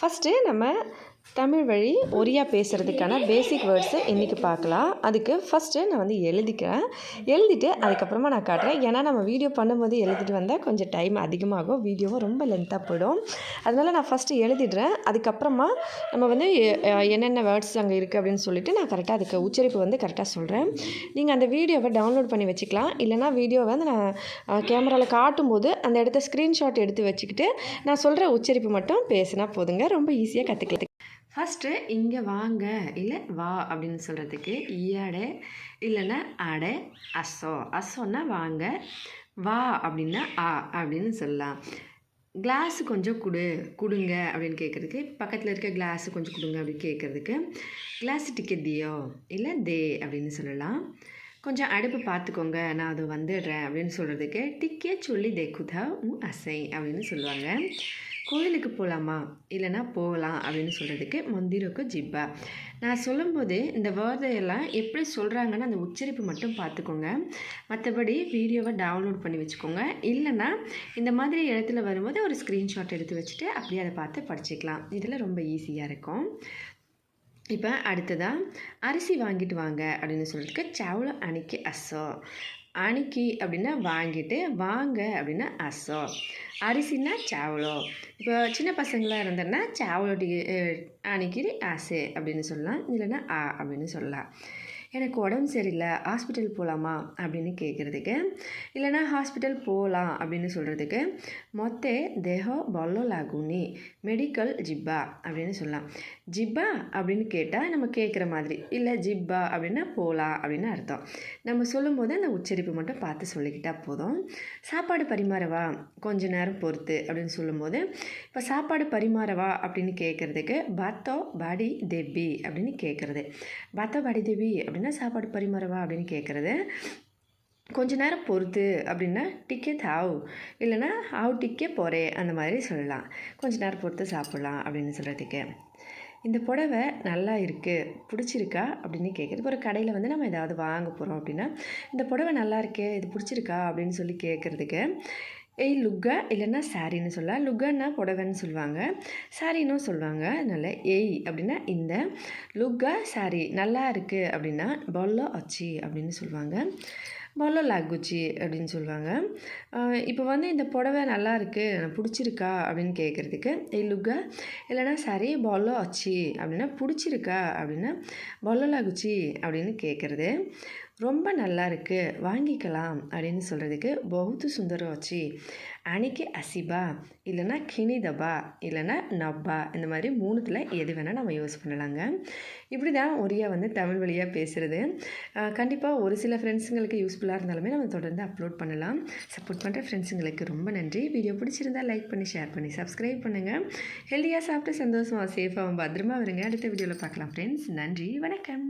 First நம்ம தமிழ் வழி ஒரியா பேசுகிறதுக்கான பேசிக் வேர்ட்ஸை இன்றைக்கி பார்க்கலாம். அதுக்கு ஃபஸ்ட்டு நான் வந்து எழுதிக்கிறேன். எழுதிட்டு அதுக்கப்புறமா நான் காட்டுறேன். ஏன்னா நம்ம வீடியோ பண்ணும்போது எழுதிட்டு வந்தால் கொஞ்சம் டைம் அதிகமாகும். வீடியோவும் ரொம்ப லென்த்தாக போயிடும். அதனால் நான் ஃபஸ்ட்டு எழுதிடுறேன். அதுக்கப்புறமா நம்ம வந்து என்னென்ன வேர்ட்ஸ் அங்கே இருக்குது அப்படின்னு சொல்லிட்டு நான் கரெக்டாக அதுக்கு உச்சரிப்பு வந்து கரெக்டாக சொல்கிறேன் நீங்கள் அந்த வீடியோவை டவுன்லோட் பண்ணி வச்சுக்கலாம். இல்லைனா வீடியோவை வந்து நான் கேமராவில் காட்டும்போது அந்த இடத்த ஸ்க்ரீன்ஷாட் எடுத்து வச்சுக்கிட்டு நான் சொல்கிற உச்சரிப்பு மட்டும் பேசினா போதுங்க. ரொம்ப ஈஸியாக கற்றுக்கலாம் ஃபஸ்ட்டு இங்கே வாங்க. இல்லை வா அப்படின்னு சொல்கிறதுக்கு ஈயாடை இல்லைன்னா அடே அசோ. அசோன்னா வாங்க. வா அப்படின்னா ஆ அப்படின்னு சொல்லலாம். கிளாஸ் கொஞ்சம் கொடு கொடுங்க அப்படின்னு கேட்குறதுக்கு பக்கத்தில் இருக்க கிளாஸ் கொஞ்சம் கொடுங்க அப்படின்னு கேட்குறதுக்கு கிளாஸ் டிக்கெட் தியோ இல்லை தே அப்படின்னு சொல்லலாம். கொஞ்சம் அடுப்பு பார்த்துக்கோங்க நான் அது வந்துடுறேன் அப்படின்னு சொல்கிறதுக்கு டிக்கே சொல்லி தேக்குதா உன் அசை அப்படின்னு சொல்லுவாங்க. கோயிலுக்கு போகலாமா இல்லைன்னா போகலாம் அப்படின்னு சொல்கிறதுக்கு மந்திருக்கு ஜிப்பா. நான் சொல்லும்போது இந்த வேர்டையெல்லாம் எப்படி சொல்கிறாங்கன்னு அந்த உச்சரிப்பு மட்டும் பார்த்துக்கோங்க. மற்றபடி வீடியோவை டவுன்லோட் பண்ணி வச்சுக்கோங்க. இல்லைன்னா இந்த மாதிரி இடத்துல வரும்போது ஒரு ஸ்க்ரீன்ஷாட் எடுத்து வச்சுட்டு அப்படியே அதை பார்த்து படிச்சுக்கலாம். இதில் ரொம்ப ஈஸியாக இருக்கும். இப்போ அடுத்ததாக அரிசி வாங்கிட்டு வாங்க அப்படின்னு சொல்கிறதுக்கு சவுள அணிக்கு அசோ. அணிக்கி அப்படின்னா வாங்கிட்டு வாங்க அப்படின்னா அசோ. அரிசின்னா சாவளோ. இப்போ சின்ன பசங்களாக இருந்தேன்னா சாவளோ டி அணிக்கிரி ஆசை அப்படின்னு சொல்லலாம். இல்லைன்னா ஆ அப்படின்னு சொல்லலாம். எனக்கு உடம்பு சரியில்லை ஹாஸ்பிட்டல் போகலாமா அப்படின்னு கேட்குறதுக்கு இல்லைன்னா ஹாஸ்பிட்டல் போகலாம் அப்படின்னு சொல்கிறதுக்கு மொத்தே தேஹோ பல்லோ லாகுனி மெடிக்கல் ஜிப்பா அப்படின்னு சொல்லலாம். ஜிப்பா அப்படின்னு கேட்டால் நம்ம கேட்குற மாதிரி இல்லை ஜிப்பா அப்படின்னா போகலாம் அப்படின்னு அர்த்தம். நம்ம சொல்லும்போது அந்த உச்சரிப்பு மட்டும் பார்த்து சொல்லிக்கிட்டால் போதும். சாப்பாடு பரிமாறவா? கொஞ்ச நேரம் பொறுத்து அப்படின்னு சொல்லும்போது இப்போ சாப்பாடு பரிமாறவா அப்படின்னு கேட்குறதுக்கு பத்தோ பாடி தேபி அப்படின்னு கேட்குறது பத்தோ பாடி தேபி அப்படின்னா சாப்பாடு பரிமாறவா அப்படின்னு கேட்குறது கொஞ்ச நேரம் பொறுத்து அப்படின்னா டிக்கெட் தாவ் இல்லைன்னா ஆவு டிக்கே போகிறே அந்த மாதிரி சொல்லலாம். கொஞ்ச நேரம் பொறுத்து சாப்பிட்லாம் அப்படின்னு சொல்கிறதுக்கு இந்த புடவை நல்லா இருக்குது பிடிச்சிருக்கா அப்படின்னு கேட்குறது ஒரு கடையில் வந்து நம்ம ஏதாவது வாங்க போகிறோம் அப்படின்னா இந்த புடவை நல்லா இருக்கே இது பிடிச்சிருக்கா அப்படின்னு சொல்லி கேட்குறதுக்கு ஏய் லுக்கா இல்லைன்னா சாரின்னு சொல்லலாம் லுக்கான்னா புடவைன்னு சொல்லுவாங்க. சாரின்னு சொல்லுவாங்க. அதனால் ஏய் அப்படின்னா இந்த. லுக்கா சாரி நல்லா இருக்குது அப்படின்னா பொல்லோ அச்சி அப்படின்னு சொல்லுவாங்க. பொல்லோ லாகுச்சி அப்படின்னு சொல்லுவாங்க. இப்போ வந்து இந்த புடவை நல்லா இருக்குது எனக்கு பிடிச்சிருக்கா அப்படின்னு கேட்குறதுக்கு ஏய் லுக்கா இல்லைன்னா சரி பொல்லோ அச்சி அப்படின்னா பிடிச்சிருக்கா அப்படின்னா பொல்லோ லாகுச்சி அப்படின்னு கேட்குறது ரொம்ப நல்லா இருக்குது வாங்கிக்கலாம் அப்படின்னு சொல்கிறதுக்கு பௌத்து சுந்தரம் வச்சு அணிக்கு அசிபா இல்லைன்னா கிணிதபா இல்லைன்னா நப்பா இந்த மாதிரி மூணுத்தில் எது வேணால் நம்ம யூஸ் பண்ணலாங்க. இப்படி தான் ஒரியா வந்து தமிழ் வழியாக பேசுகிறது கண்டிப்பாக ஒரு சில ஃப்ரெண்ட்ஸுங்களுக்கு யூஸ்ஃபுல்லாக இருந்தாலுமே நம்ம தொடர்ந்து அப்லோட் பண்ணலாம். சப்போர்ட் பண்ணுற ஃப்ரெண்ட்ஸுங்களுக்கு ரொம்ப நன்றி. வீடியோ பிடிச்சிருந்தா லைக் பண்ணி ஷேர் பண்ணி சப்ஸ்கிரைப் பண்ணுங்கள் ஹெல்த்தியாக சாப்பிட்டு சந்தோஷமாக சேஃபாகவும் பத்திரமா வருங்க அடுத்த வீடியோவில் பார்க்கலாம் ஃப்ரெண்ட்ஸ். நன்றி. வணக்கம்.